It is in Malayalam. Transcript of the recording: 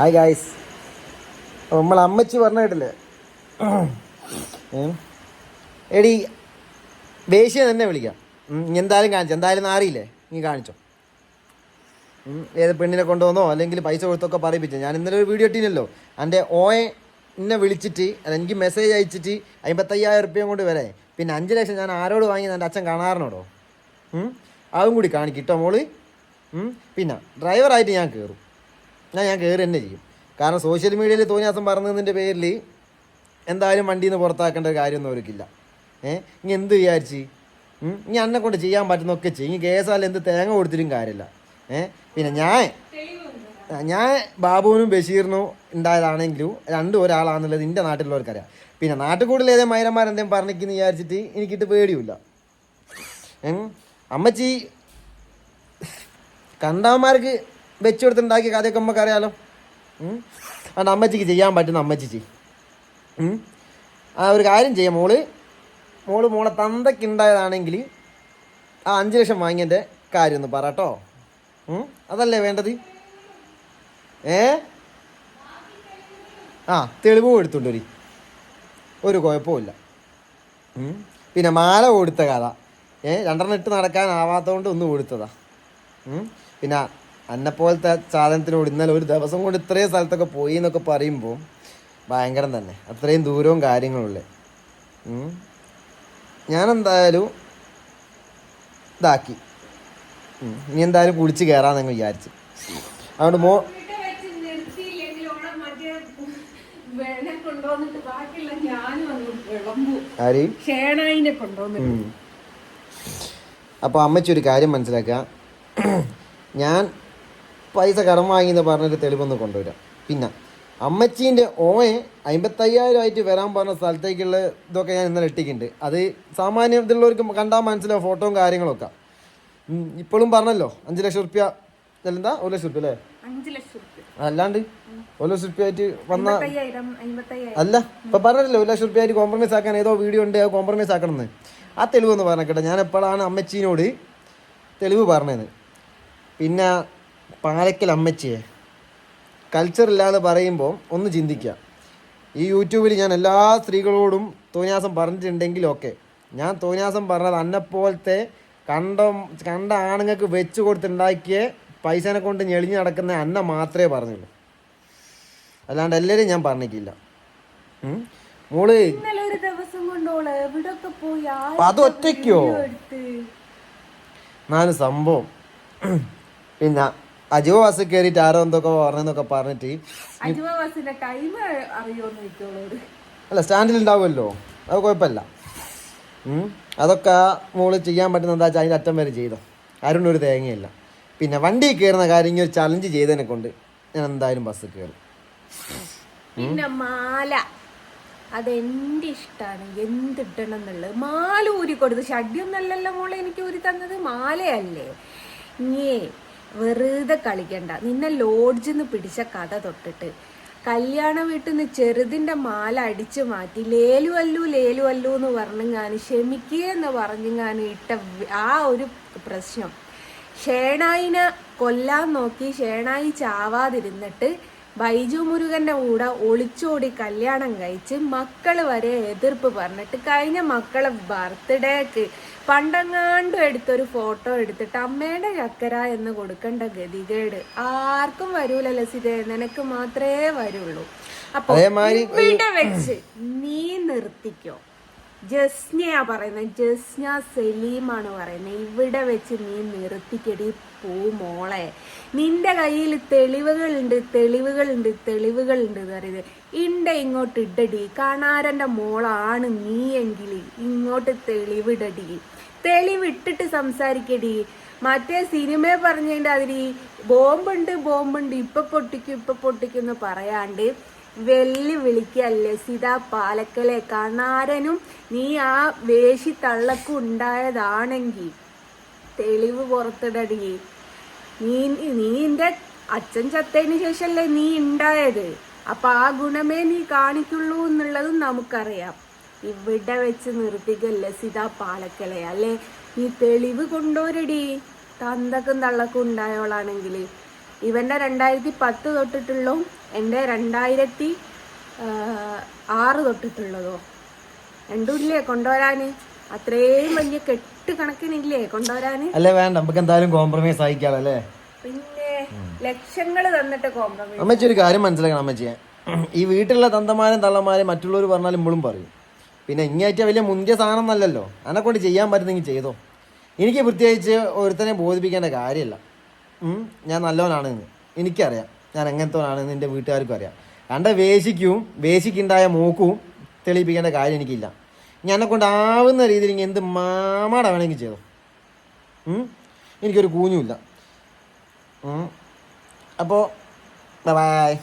ഹായ് ഗായ്സ് നമ്മൾ അമ്മച്ചി പറഞ്ഞിട്ടില്ലേ എടി വേശ്യ തന്നെ വിളിക്കാം. ഇനി എന്തായാലും കാണിച്ചു. എന്തായാലും നാറിയില്ലേ നീ കാണിച്ചോ. ഏത് പെണ്ണിനെ കൊണ്ടുവന്നോ? അല്ലെങ്കിൽ പൈസ കൊടുത്തൊക്കെ പറയിപ്പിച്ചു? ഞാൻ ഇന്നലെ ഒരു വീഡിയോ ഇട്ടില്ലല്ലോ എന്റെ ഓയെ എന്നെ വിളിച്ചിട്ട് അത് എനിക്ക് മെസ്സേജ് അയച്ചിട്ട് അമ്പത്തയ്യായിരം റുപ്യ കൊണ്ട് വരെ. പിന്നെ അഞ്ച് ലക്ഷം ഞാൻ ആരോട് വാങ്ങി എന്റെ അച്ഛൻ കാണാറുണ്ടോ? അതും കൂടി കാണിക്കിട്ടോ മോൾ. പിന്നെ ഡ്രൈവറായിട്ട് ഞാൻ കയറും ഞാൻ ഞാൻ കയറി തന്നെ ചെയ്യും. കാരണം സോഷ്യൽ മീഡിയയിൽ തോന്നിയാസം പറഞ്ഞതിന്റെ പേരിൽ എന്തായാലും വണ്ടിയിൽ നിന്ന് പുറത്താക്കേണ്ട ഒരു കാര്യമൊന്നും അവർക്കില്ല. ഏ? ഇനി എന്ത് വിചാരിച്ച്? ഇനി അന്നെ കൊണ്ട് ചെയ്യാൻ പറ്റുന്നൊക്കെ ചെയ്യും. ഇനി കേസാൽ എന്ത് തേങ്ങ കൊടുത്തിട്ടും കാര്യമില്ല. ഏ? പിന്നെ ഞാൻ ഞാൻ ബാബുവിനും ബഷീറിനും ഉണ്ടായതാണെങ്കിലും രണ്ടും ഒരാളാണെന്നുള്ളത് എന്റെ നാട്ടിലുള്ളവർക്കറിയാം. പിന്നെ നാട്ടിൽ കൂടുതൽ ഏതേ മൈരന്മാരെന്തേലും പറഞ്ഞിരിക്കുന്നു വിചാരിച്ചിട്ട് എനിക്കിട്ട് പേടിയില്ല. അമ്മച്ചി കണ്ടവന്മാർക്ക് വെച്ച് കൊടുത്തുണ്ടാക്കിയ കഥയൊക്കെ നമുക്ക് അറിയാലോ. അതുകൊണ്ട് അമ്മച്ചിക്ക് ചെയ്യാൻ പറ്റുന്ന അമ്മച്ചി ആ ഒരു കാര്യം ചെയ്യാം. മോൾ മോൾ മോളെ തന്തയ്ക്ക് ഉണ്ടായതാണെങ്കിൽ ആ അഞ്ച് ലക്ഷം വാങ്ങിയതിന്റെ കാര്യം ഒന്ന് പറ കേട്ടോ. അതല്ലേ വേണ്ടത്? ഏ? ആ തെളിവും കൊടുത്തുണ്ട് ഒരു. കുഴപ്പമില്ല. പിന്നെ മാല കൊടുത്ത കഥ. ഏ രണ്ടെണ്ണം ഇട്ട് നടക്കാനാവാത്തതുകൊണ്ട് ഒന്ന് കൊടുത്തതാ. പിന്നെ അന്നെപ്പോലത്തെ സാധനത്തിനോട് ഇന്നലെ ഒരു ദിവസം കൊണ്ട് ഇത്രയും സ്ഥലത്തൊക്കെ പോയി എന്നൊക്കെ പറയുമ്പോൾ ഭയങ്കരം തന്നെ. അത്രയും ദൂരവും കാര്യങ്ങളുള്ളേ ഞാൻ ഞാനെന്തായാലും ഇതാക്കി. ഇനി എന്തായാലും കുളിച്ച് കയറാമെന്നങ്ങ് വിചാരിച്ച്. അതുകൊണ്ട് മോ അപ്പോൾ അമ്മച്ചി ഒരു കാര്യം മനസ്സിലാക്കുക. ഞാൻ പൈസ കടം വാങ്ങിയെന്ന് പറഞ്ഞൊരു തെളിവൊന്ന് കൊണ്ടുവരാം. പിന്നെ അമ്മച്ചീന്റെ ഓയെ അമ്പത്തയ്യായിരം ആയിട്ട് വരാൻ പറഞ്ഞ സ്ഥലത്തേക്കുള്ള ഇതൊക്കെ ഞാൻ ഇന്നലെ ഇട്ടിട്ടുണ്ട്. അത് സാമാന്യത്തിലുള്ളവർക്ക് കണ്ടാൽ മനസ്സിലാവും ഫോട്ടോയും കാര്യങ്ങളൊക്കെ. ഇപ്പോഴും പറഞ്ഞല്ലോ അഞ്ച് ലക്ഷം റുപ്യ എന്താ ഒരു ലക്ഷം റുപ്യ അല്ലേ? അല്ലാണ്ട് ഒരു ലക്ഷം റുപ്യ ആയിട്ട് വന്ന അല്ല ഇപ്പൊ പറഞ്ഞല്ലോ ഒരു ലക്ഷം റുപ്യ ആയിട്ട് കോംപ്രമൈസ് ആക്കാൻ ഏതോ വീഡിയോ ഉണ്ട് അത് കോംപ്രമൈസ് ആക്കണമെന്ന്. ആ തെളിവ് ഒന്ന് പറഞ്ഞേക്കട്ടെ ഞാൻ എപ്പോഴാണ് അമ്മച്ചീനോട് തെളിവ് പറഞ്ഞത്. പിന്നെ പാലക്കൽ അമ്മച്ചിയെ. കൾച്ചർ ഇല്ലാതെ പറയുമ്പോൾ ഒന്ന് ചിന്തിക്കുക. ഈ യൂട്യൂബിൽ ഞാൻ എല്ലാ സ്ത്രീകളോടും തോന്നിയാസം പറഞ്ഞിട്ടുണ്ടെങ്കിലൊക്കെ ഞാൻ തോന്നിയാസം പറഞ്ഞത് അന്നെപ്പോലത്തെ കണ്ട കണ്ട ആണുങ്ങൾക്ക് വെച്ച് കൊടുത്തുണ്ടാക്കിയ പൈസനെ കൊണ്ട് ഞെളിഞ്ഞ് നടക്കുന്ന അന്ന മാത്രമേ പറഞ്ഞുള്ളൂ. അല്ലാണ്ട് എല്ലാവരും ഞാൻ പറഞ്ഞിട്ടില്ല. മോൾ അത് ഒറ്റയ്ക്കോ? എന്നാലും നാല് സംഭവം. പിന്നെ അജോ ബസ് കയറിയിട്ട് ആരോ എന്തൊക്കെ പറഞ്ഞെന്നൊക്കെ പറഞ്ഞിട്ട് അജുവ ബസ്സിന്റെ ടൈം അറിയോന്ന് അല്ല സ്റ്റാൻഡിൽ ഉണ്ടാവുമല്ലോ അത് കുഴപ്പമില്ല. അതൊക്കെ മോൾ ചെയ്യാൻ പറ്റുന്ന എന്താ വെച്ചാൽ അതിന്റെ അറ്റം വരെ ചെയ്തോ. ആരും ഒരു തേങ്ങയില്ല. പിന്നെ വണ്ടി കയറുന്ന കാര്യം ഇങ്ങനെ ഒരു ചലഞ്ച് ചെയ്തതിനെ കൊണ്ട് ഞാൻ എന്തായാലും ബസ് കയറും. പിന്നെ മാല. അതെന്റെ ഇഷ്ടാണ്. എന്തിട്ടണം എന്നുള്ളത്. മാല ഊരി കൊടുത്ത് ഷഡ്യൊന്നല്ലല്ലോ മോളെ എനിക്ക് ഊരി തന്നത്. മാലയല്ലേ. ഇനിയേ വെറുതെ കളിക്കണ്ട. നിന്നെ ലോഡ്ജിന്ന് പിടിച്ച കഥ തൊട്ടിട്ട്. കല്യാണ വീട്ടിൽ നിന്ന് ചെറുതിന്റെ മാല അടിച്ചു മാറ്റി ലേലു അല്ലു ലേലു അല്ലു എന്ന് പറഞ്ഞുങ്ങാൻ ക്ഷമിക്കുക എന്ന് പറഞ്ഞുങ്ങാന് ഇട്ട ആ ഒരു പ്രശ്നം. ഷേണായിനെ കൊല്ലാൻ നോക്കി ഷേണായി ചാവാതിരുന്നിട്ട് ബൈജു മുരുകന്റെ കൂടെ ഒളിച്ചോടി കല്യാണം കഴിച്ച് മക്കൾ വരെ എതിർപ്പ് പറഞ്ഞിട്ട് കഴിഞ്ഞ മക്കളെ ബർത്ത്ഡേക്ക് പണ്ടങ്ങാണ്ടും എടുത്തൊരു ഫോട്ടോ എടുത്തിട്ട് അമ്മയുടെ ചക്കര എന്ന് കൊടുക്കേണ്ട ഗതികേട് ആർക്കും വരൂല ലസിതേ നിനക്ക് മാത്രമേ വരുള്ളൂ. അപ്പൊ വെച്ച് നീ നിർത്തിക്കോ. ജസ്നയാ പറയുന്നത്. ജസ്ന സലീമാണ് പറയുന്നത്. ഇവിടെ വെച്ച് നീ നിർത്തിക്കടി പോ മോളെ. നിന്റെ കയ്യിൽ തെളിവുകളുണ്ട് തെളിവുകളുണ്ട് തെളിവുകളുണ്ട് എന്ന് പറയുന്നത്. ഇണ്ട ഇങ്ങോട്ട് ഇടടി. കാണാരന്റെ മോളാണ് നീ എങ്കിൽ ഇങ്ങോട്ട് തെളിവിടടി. തെളിവിട്ടിട്ട് സംസാരിക്കടി. മറ്റേ സിനിമ പറഞ്ഞതിന്റെ അതിൽ ബോംബുണ്ട് ബോംബുണ്ട്. ഇപ്പൊ പൊട്ടിക്കും ഇപ്പൊ പൊട്ടിക്കും എന്ന് പറയാണ്ട് വെല്ലി വിളിക്കല്ലേ സീതാ പാലക്കലെ കണാരനും നീ ആ വേശി തള്ളക്കും ഉണ്ടായതാണെങ്കിൽ തെളിവ് പുറത്തിടടി. നീ നീ നിന്റെ അച്ഛൻ ചത്തതിന് ശേഷമല്ലേ നീ ഉണ്ടായത്. അപ്പൊ ആ ഗുണമേ നീ കാണിക്കുള്ളൂ എന്നുള്ളതും നമുക്കറിയാം. ഇവിടെ വെച്ച് നിർത്തിക്കല്ലേ സീതാ പാലക്കലെ? അല്ലേ? നീ തെളിവ് കൊണ്ടുവരടി. തന്തക്കും തള്ളക്കും ഉണ്ടായോളാണെങ്കിൽ ഇവന്റെ രണ്ടായിരത്തി പത്ത് തൊട്ടിട്ടുള്ളതും എന്റെ രണ്ടായിരത്തി ആറ് തൊട്ടിട്ടുള്ളതോ? രണ്ടും ഇല്ലേ കൊണ്ടുവരാന്. അത്രയും വലിയ കെട്ട് കണക്കിനില്ലേ കൊണ്ടുവരാൻ അല്ലേ വേണ്ട. നമുക്ക് എന്തായാലും കോംപ്രമൈസ് ആയിക്കാലോ അല്ലേ? പിന്നെ ലക്ഷങ്ങൾ തന്നിട്ട് കോംപ്രമൈസ് അമ്മച്ചി ഒരു കാര്യം മനസ്സിലാക്കണം അമ്മച്ചിയെ ഈ വീട്ടിലുള്ള തന്തമാരും തള്ളമാരും മറ്റുള്ളവർ പറഞ്ഞാലും ഇമ്പളും പറയും. പിന്നെ ഇങ്ങേറ്റ വലിയ മുന്തിയ സാധനം എന്നല്ലല്ലോ അതിനെ കൊണ്ട് ചെയ്യാൻ പറ്റുന്നെങ്കിൽ ചെയ്തോ. എനിക്ക് പ്രത്യേകിച്ച് ഒരുത്തനെ ബോധിപ്പിക്കേണ്ട കാര്യമില്ല. ഞാൻ നല്ലവനാണെന്ന് എനിക്കറിയാം. ഞാൻ എങ്ങനത്തവനാണെന്ന് എന്റെ വീട്ടുകാർക്കും അറിയാം. കണ്ട വേശിക്കും വേശിക്കുണ്ടായ മൂക്കും തെളിയിപ്പിക്കേണ്ട കാര്യം എനിക്കില്ല. ഞാനെ എന്നെ കൊണ്ട് ആവുന്ന രീതിയിൽ എന്ത് മാമാട വേണമെങ്കിൽ ചെയ്തു? എനിക്കൊരു കൂഞ്ഞുമില്ല അപ്പോൾ ബൈ